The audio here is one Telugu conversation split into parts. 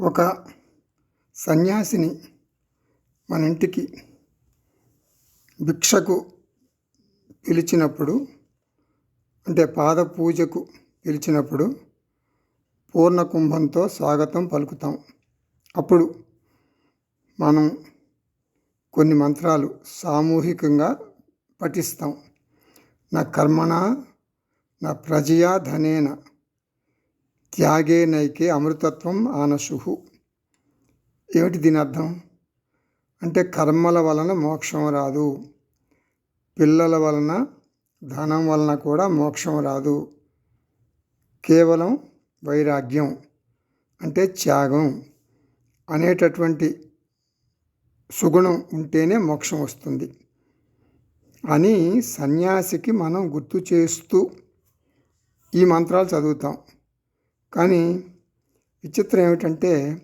ఒక సన్యాసిని మన ఇంటికి భిక్షకు పిలిచినప్పుడు అంటే పాద పూజకు పిలిచినప్పుడు పూర్ణ కుంభంతో స్వాగతం పలుకుతాం. అప్పుడు మనం కొన్ని మంత్రాలు సామూహికంగా పఠిస్తాం. నా కర్మణ నా ప్రజయా ధనేన త్యాగే నైకే అమృతత్వం ఆనశుహు ఏమిటి దీని అర్థం? అంటే కర్మల వలన మోక్షం రాదు. పిల్లల వలన ధనం వలన కూడా మోక్షం రాదు. కేవలం వైరాగ్యం అంటే త్యాగం అనేటటువంటి సుగుణం ఉంటేనే మోక్షం వస్తుంది. అని సన్యాసికి మనం గుర్తు చేస్తూ ఈ మంత్రాలు చదువుతాం. కానీ విచిత్రం ఏమిటంటే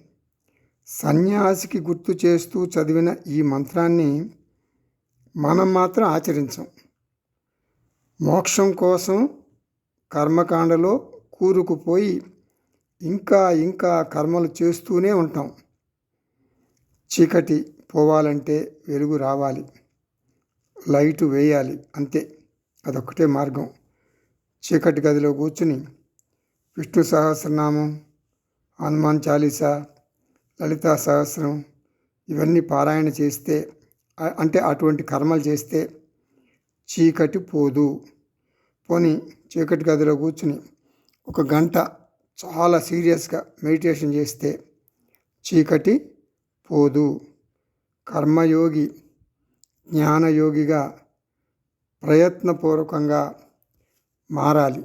సన్యాసికి గుర్తు చేస్తూ చదివిన ఈ మంత్రాన్ని మనం మాత్రం ఆచరించం. మోక్షం కోసం కర్మకాండలో కూరుకుపోయి ఇంకా ఇంకా కర్మలు చేస్తూనే ఉంటాం. చీకటి పోవాలంటే వెలుగు రావాలి. లైటు వేయాలి అంతే. అదొక్కటే మార్గం. చీకటి గదిలో కూర్చుని విష్ణు సహస్రనామం హనుమాన్ చాలీసా లలితా సహస్రం ఇవన్నీ పారాయణ చేస్తే అంటే అటువంటి కర్మలు చేస్తే చీకటి పోదు. పోని చీకటి గదిలో కూర్చుని ఒక గంట చాలా సీరియస్గా మెడిటేషన్ చేస్తే చీకటి పోదు. కర్మయోగి జ్ఞానయోగిగా ప్రయత్నపూర్వకంగా మారాలి.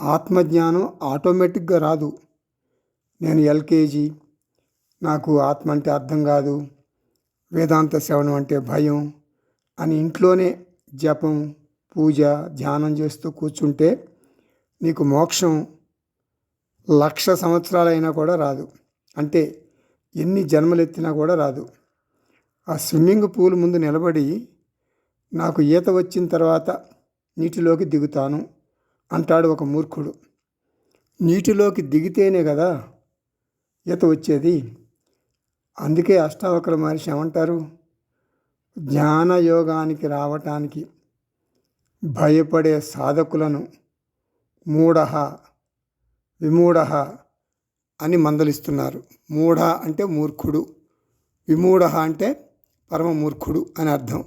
ఆత్మజ్ఞానం ఆటోమేటిక్గా రాదు. నేను ఎల్కేజీ నాకు ఆత్మ అంటే అర్థం కాదు వేదాంత శ్రవణం అంటే భయం అని ఇంట్లోనే జపం పూజ ధ్యానం చేస్తూ కూర్చుంటే నీకు మోక్షం లక్ష సంవత్సరాలైనా కూడా రాదు. అంటే ఎన్ని జన్మలెత్తినా కూడా రాదు. ఆ స్విమ్మింగ్ పూల్ ముందు నిలబడి నాకు ఈత వచ్చిన తర్వాత నీటిలోకి దిగుతాను. అంటాడు ఒక మూర్ఖుడు. నీటిలోకి దిగితేనే కదా ఈత వచ్చేది. అందుకే అష్టావక్ర మహర్షి ఏమంటారు? జ్ఞానయోగానికి రావటానికి భయపడే సాధకులను మూఢ విమూఢ అని మందలిస్తున్నారు. మూఢ అంటే మూర్ఖుడు విమూఢ అంటే పరమ మూర్ఖుడు అని అర్థం.